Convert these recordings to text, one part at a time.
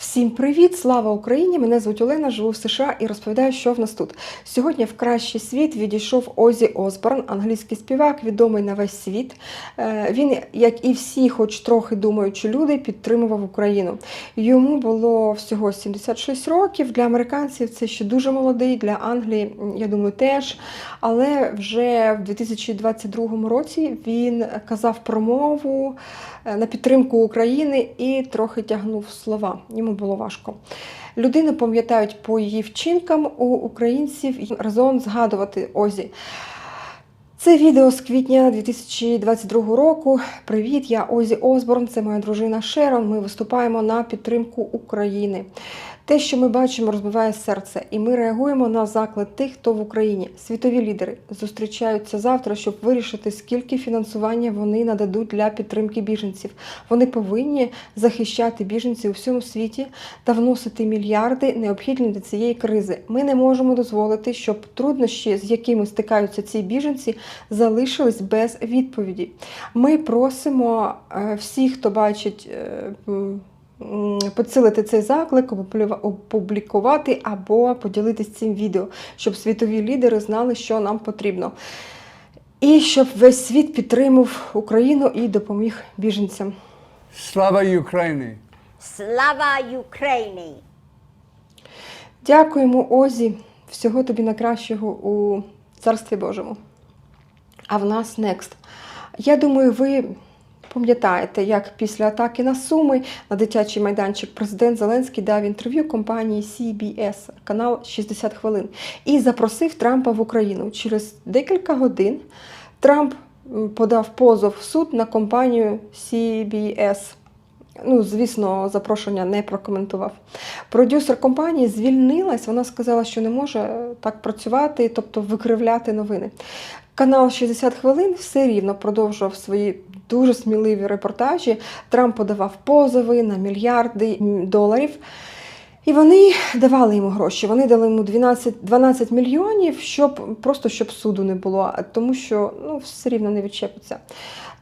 Всім привіт! Слава Україні! Мене звуть Олена, живу в США і розповідаю, що в нас тут. Сьогодні в кращий світ відійшов Озі Осборн, англійський співак, відомий на весь світ. Е, Він, як і всі, хоч трохи думаючи люди, підтримував Україну. Йому було всього 76 років. Для американців це ще дуже молодий, для Англії, я думаю, теж. Але вже в 2022 році він казав промову е, на підтримку України і трохи тягнув слова. Йому було важко. Людини пам'ятають по її вчинкам у українців разом згадувати Озі. Це відео з квітня 2022 року. Привіт, я Озі Осборн, це моя дружина Шерон. Ми виступаємо на підтримку України. Те, що ми бачимо, розбиває серце, і ми реагуємо на заклик тих, хто в Україні. Світові лідери зустрічаються завтра, щоб вирішити, скільки фінансування вони нададуть для підтримки біженців. Вони повинні захищати біженців у всьому світі та вносити мільярди, необхідні для цієї кризи. Ми не можемо дозволити, щоб труднощі, з якими стикаються ці біженці, залишились без відповіді. Ми просимо е, всіх, хто бачить. Підсилити цей заклик, опублікувати або поділитись цим відео, щоб світові лідери знали, що нам потрібно. І щоб весь світ підтримав Україну і допоміг біженцям. Слава Україні! Slava Ukraini! Дякуємо, Озі. Всього тобі найкращого у Царстві Божому. А в нас next. Я думаю, ви пам'ятаєте, як після атаки на Суми на дитячий майданчик президент Зеленський дав інтерв'ю компанії CBS, канал 60 хвилин, і запросив Трампа в Україну. Через декілька годин Трамп подав позов в суд на компанію CBS. Ну, звісно, запрошення не прокоментував. Продюсер компанії звільнилась, вона сказала, що не може так працювати, тобто викривляти новини. Канал 60 хвилин все рівно продовжував свої дуже сміливі репортажі. Трамп подавав позови на мільярди доларів. І вони давали йому гроші. Вони дали йому 12, 12 мільйонів, щоб просто щоб суду не було, тому що ну, все рівно не відчепиться.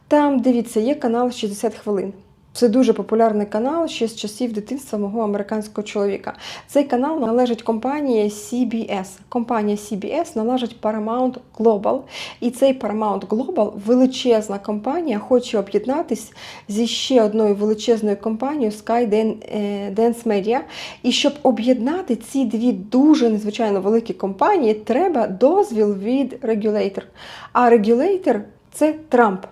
Там, дивіться, є канал 60 хвилин. Це дуже популярний канал ще з часів дитинства мого американського чоловіка. Цей канал належить компанії CBS. Компанія CBS належить Paramount Global. І цей Paramount Global величезна компанія хоче об'єднатись зі ще одною величезною компанією Skydance е, Dance Media. І щоб об'єднати ці дві дуже незвичайно великі компанії, треба дозвіл від регулятор. А регулятор це Трамп.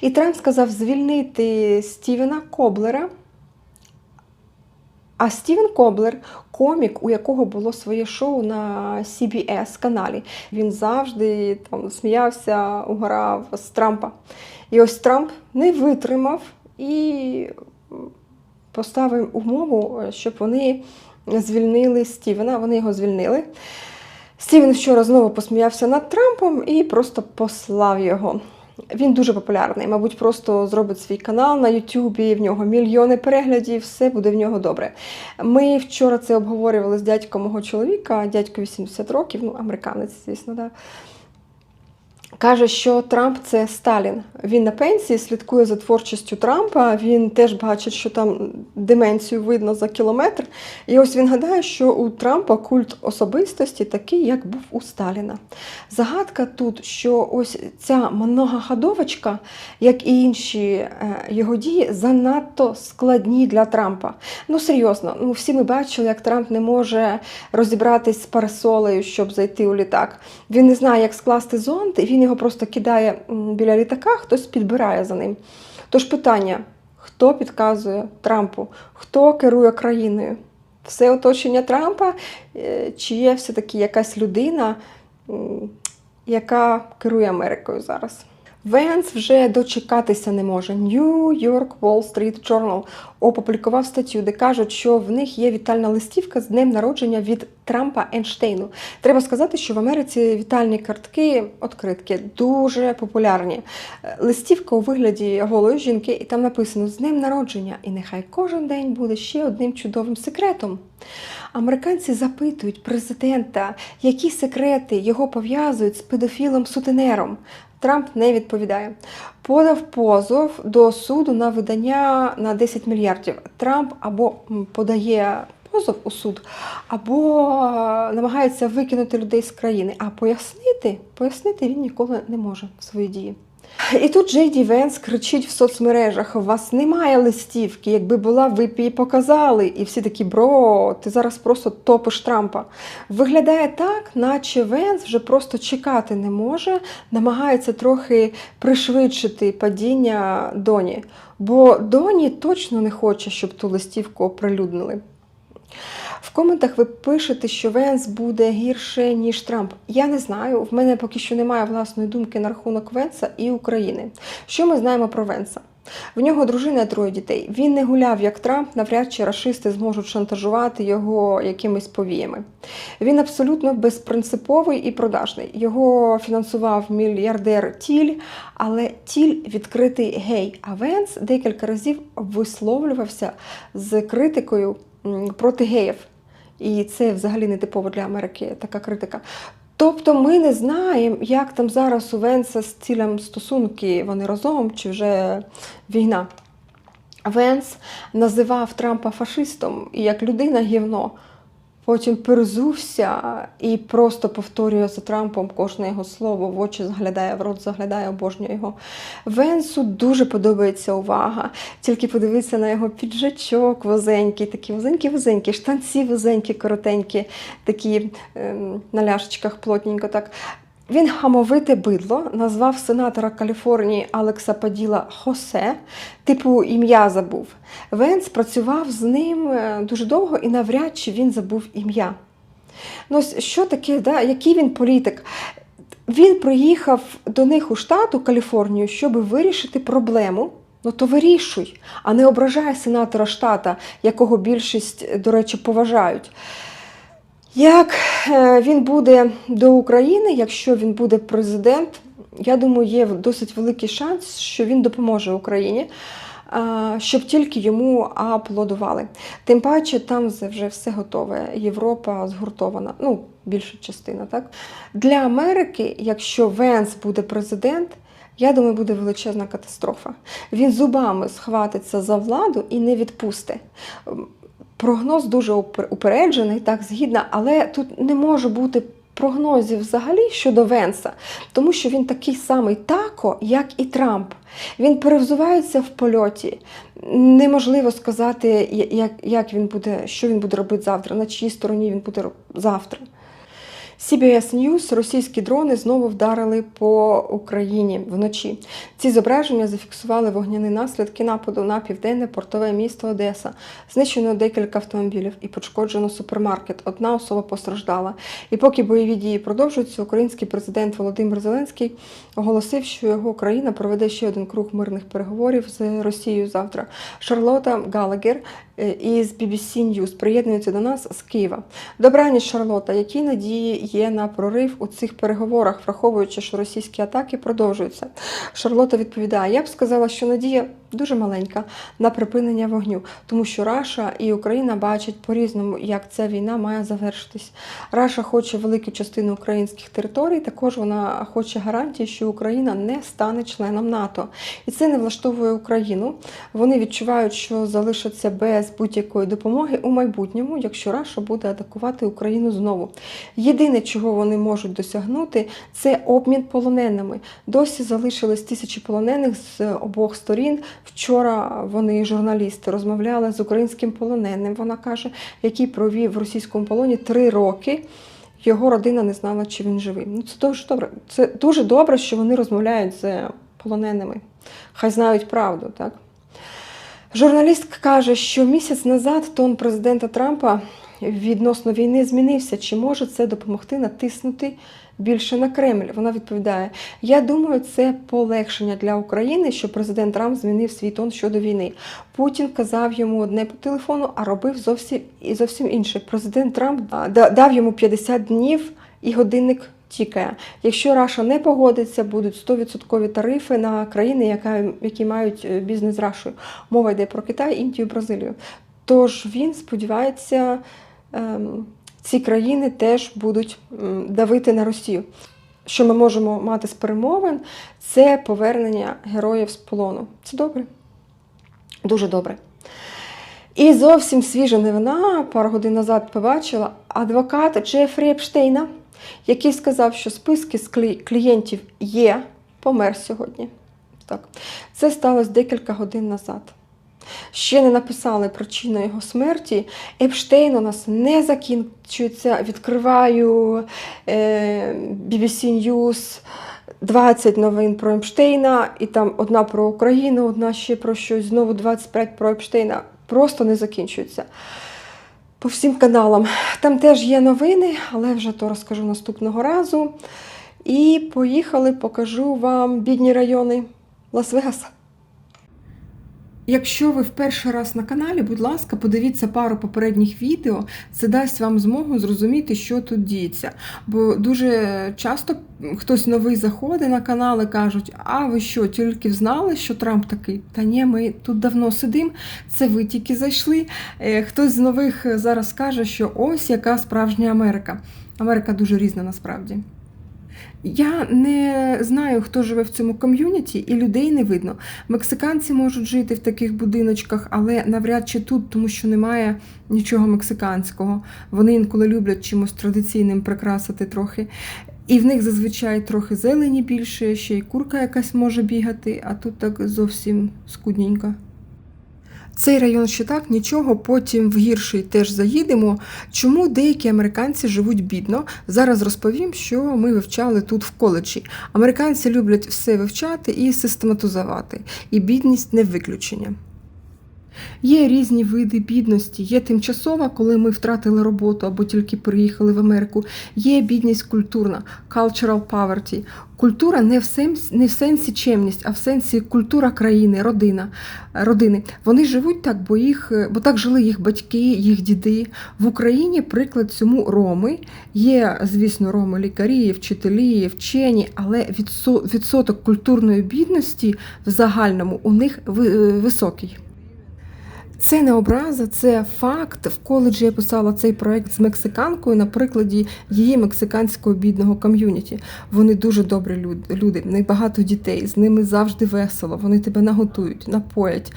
І Трамп сказав звільнити Стівена Коблера. А Стівен Коблер, комік, у якого було своє шоу на CBS каналі, він завжди там сміявся, угорав з Трампа. І ось Трамп не витримав і поставив умову, щоб вони звільнили Стівена. Вони його звільнили. Стівен вчора знову посміявся над Трампом і просто послав його. Він дуже популярний, мабуть, просто зробить свій канал на Ютубі, в нього мільйони переглядів, все буде в нього добре. Ми вчора це обговорювали з дядьком мого чоловіка, дядько 80 років, ну, американець, звісно, да. Каже, що Трамп це Сталін. Він на пенсії слідкує за творчістю Трампа. Він теж бачить, що там деменцію видно за кілометр. І ось він гадає, що у Трампа культ особистості такий, як був у Сталіна. Загадка тут, що ось ця многоходовочка, як і інші е, його дії, занадто складні для Трампа. Ну серйозно, ну всі ми бачили, як Трамп не може розібратись з парасолею, щоб зайти у літак. Він не знає, як скласти зонт, і він його просто кидає біля літака, хтось підбирає за ним. Тож питання: хто підказує Трампу, хто керує країною? Все оточення Трампа, Е, чи є все-таки якась людина, яка керує Америкою зараз? Венс вже дочекатися не може. New York Wall Street Journal опублікував статтю, де кажуть, що в них є вітальна листівка з днем народження від Трампа Ейнштейну. Треба сказати, що в Америці вітальні картки, откритки, дуже популярні. Листівка у вигляді голої жінки, і там написано з днем народження, і нехай кожен день буде ще одним чудовим секретом. Американці запитують президента, які секрети його пов'язують з педофілом сутенером. Трамп не відповідає. Подав позов до суду на видання на 10 мільярдів. Трамп або подає позов у суд, або е, намагається викинути людей з країни. А пояснити, пояснити він ніколи не може свої дії. І тут Джей Ді Венс кричить в соцмережах: у вас немає листівки. Якби була, ви б її показали. І всі такі, бро, ти зараз просто топиш Трампа. Виглядає так, наче Венс вже просто чекати не може, намагається трохи пришвидшити падіння Доні. Бо Доні точно не хоче, щоб ту листівку оприлюднили. В коментах ви пишете, що Венс буде гірше, ніж Трамп. Я не знаю. В мене поки що немає власної думки на рахунок Венса і України. Що ми знаємо про Венса? В нього дружина троє дітей. Він не гуляв як Трамп, навряд чи рашисти зможуть шантажувати його якимись повіями. Він абсолютно безпринциповий і продажний. Його фінансував мільярдер Тіль, але Тіль відкритий гей. А Венс декілька разів висловлювався з критикою проти геїв. І це взагалі не типово для Америки така критика. Тобто ми не знаємо, як там зараз у Венса з цілем стосунки, вони разом чи вже війна. Венс називав Трампа фашистом і як людина гівно. Потім перезувся і просто повторює за Трампом кожне його слово, в очі заглядає, в рот заглядає, обожнює його. Венсу дуже подобається увага. Тільки подивитися на його піджачок вузенький, такі вузенькі-вузенькі, штанці вузенькі, коротенькі, такі ем, на ляшечках плотненько так. Він хамовите бидло назвав сенатора Каліфорнії Алекса Паділа Хосе, типу ім'я забув. Венс працював з ним е, дуже довго і навряд чи він забув ім'я. Ну, що таке, да? який він політик? Він приїхав до них у штат, у Каліфорнію, щоб вирішити проблему. Ну то вирішуй, а не ображай сенатора штата, якого більшість, до речі, поважають. Як е, він буде до України, якщо він буде президент, я думаю, є досить великий шанс, що він допоможе Україні, щоб тільки йому аплодували. Тим паче, там вже все готове. Європа згуртована, ну, більша частина, так? Для Америки, якщо Венс буде президент, я думаю, буде величезна катастрофа. Він зубами схватиться за владу і не відпусте. Прогноз дуже упереджений, так, згідно, але тут не може бути прогнозів взагалі щодо Венса, тому що він такий самий тако, як і Трамп. Він перевзувається в польоті. Неможливо сказати, як, він буде, що він буде робити завтра, на чиїй стороні він буде завтра. CBS News російські дрони знову вдарили по Україні вночі. Ці зображення зафіксували вогняні наслідки нападу на південне портове місто Одеса. Знищено декілька автомобілів і пошкоджено супермаркет. Одна особа постраждала. І поки бойові дії продовжуються, український президент Володимир Зеленський оголосив, що його країна проведе ще один круг мирних переговорів з Росією завтра. Шарлота Галагер із BBC News приєднується до нас з Києва. Добраніч, Шарлота. Які надії є на прорив у цих переговорах, враховуючи, що російські атаки продовжуються? Шарлота відповідає: я б сказала, що надія дуже маленька на припинення вогню, тому що Раша і Україна бачать по-різному, як ця війна має завершитись. Раша хоче велику частину українських територій. Також вона хоче гарантії, що Україна не стане членом НАТО, і це не влаштовує Україну. Вони відчувають, що залишаться без будь-якої допомоги у майбутньому, якщо Раша буде атакувати Україну знову. Єдине, чого вони можуть досягнути, це обмін полоненими. Досі залишились тисячі полонених з обох сторін. Вчора вони, журналісти, розмовляли з українським полоненим. Вона каже, який провів в російському полоні три роки. Його родина не знала, чи він живий. Ну це дуже добре. Це дуже добре, що вони розмовляють з полоненими. Хай знають правду, так? Журналістка каже, що місяць назад тон президента Трампа відносно війни змінився. Чи може це допомогти натиснути більше на Кремль? Вона відповідає: Я думаю, це полегшення для України, що президент Трамп змінив свій тон щодо війни. Путін казав йому одне по телефону, а робив зовсім і зовсім інше. Президент Трамп дав йому 50 днів і годинник. Тікає. Якщо Раша не погодиться, будуть 100% тарифи на країни, яка, які мають е, бізнес з Рашою. Мова йде про Китай, Індію, Бразилію. Тож він сподівається, ем, ці країни теж будуть давити на Росію. що ми можемо мати з перемовин, це повернення героїв з полону. Це добре. Дуже добре. І зовсім свіжа новина, пару годин назад побачила адвоката Джефрі Епштейна, який сказав, що списки з клієнтів є, помер сьогодні. Так. Це сталося декілька годин назад. Ще не написали причину його смерті. Епштейн у нас не закінчується. Відкриваю е, BBC News, 20 новин про Епштейна, і там одна про Україну, одна ще про щось, знову 25 про Епштейна. Просто не закінчується. По всім каналам. Там теж є новини, але вже то розкажу наступного разу. І поїхали, покажу вам бідні райони Лас-Вегаса. Якщо ви в перший раз на каналі, будь ласка, подивіться пару попередніх відео. Це дасть вам змогу зрозуміти, що тут діється. Бо дуже часто хтось новий заходить на канал і кажуть: а ви що, тільки знали, що Трамп такий? Та ні, ми тут давно сидимо, це ви тільки зайшли. Е, Хтось з нових зараз каже, що ось яка справжня Америка. Америка дуже різна насправді. Я не знаю, хто живе в цьому ком'юніті, і людей не видно. Мексиканці можуть жити в таких будиночках, але навряд чи тут, тому що немає нічого мексиканського. Вони інколи люблять чимось традиційним прикрасити трохи. І в них зазвичай трохи зелені більше, ще й курка якась може бігати, а тут так зовсім скудненько. Цей район ще так, нічого, потім в гірший теж заїдемо. Чому деякі американці живуть бідно? Зараз розповім, що ми вивчали тут в коледжі. Американці люблять все вивчати і систематизувати, і бідність не виключення. Є різні види бідності. Є тимчасова, коли ми втратили роботу або тільки переїхали в Америку. Є бідність культурна, cultural poverty. Культура не в сенсі, не в сенсі чемність, а в сенсі культура країни, родина, родини. Вони живуть так, бо їх, бо так жили їх батьки, їх діди. В Україні приклад цьому роми. Є, звісно, роми лікарі, вчителі, вчені, але відсо- відсоток культурної бідності в загальному у них високий. Це не образа, це факт. В коледжі я писала цей проект з мексиканкою на прикладі її мексиканського бідного ком'юніті. Вони дуже добрі люди, в них багато дітей, з ними завжди весело, вони тебе наготують, напоять.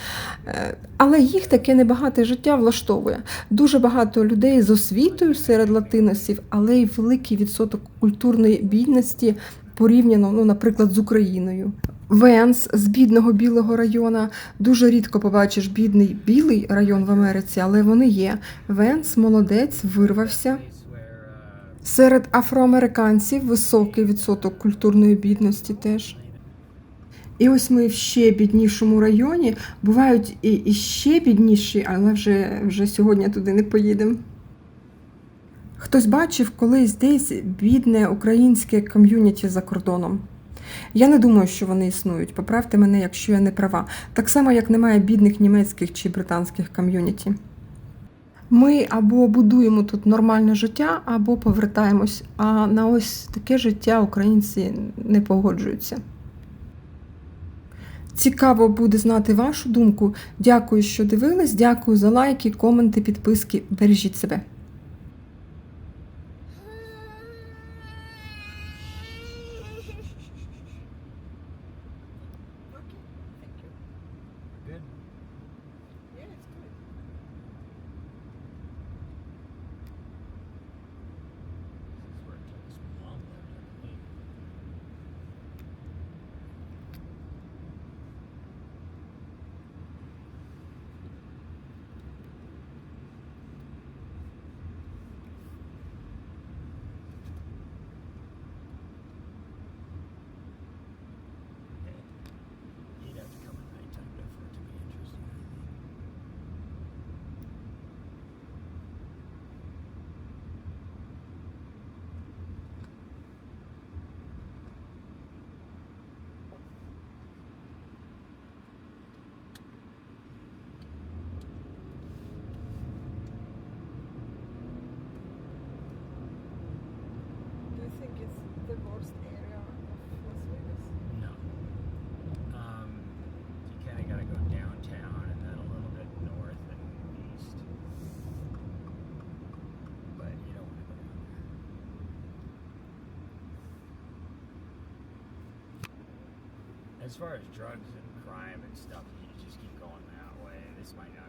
Е, Але їх таке небагате життя влаштовує. Дуже багато людей з освітою серед латиносів, але й великий відсоток культурної бідності порівняно, ну, наприклад, з Україною. Венс з бідного білого району. Дуже рідко побачиш бідний білий район в Америці, але вони є. Венс молодець, вирвався. Серед афроамериканців високий відсоток культурної бідності теж. І ось ми в ще біднішому районі. Бувають і, і ще бідніші, але вже, вже сьогодні туди не поїдемо. Хтось бачив колись десь бідне українське ком'юніті за кордоном. Я не думаю, що вони існують. Поправте мене, якщо я не права. Так само, як немає бідних німецьких чи британських ком'юніті. Ми або будуємо тут нормальне життя, або повертаємось. А на ось таке життя українці не погоджуються. Цікаво буде знати вашу думку. Дякую, що дивились. Дякую за лайки, коменти, підписки. Бережіть себе. As far as drugs and crime and stuff, you just keep going that way. This might not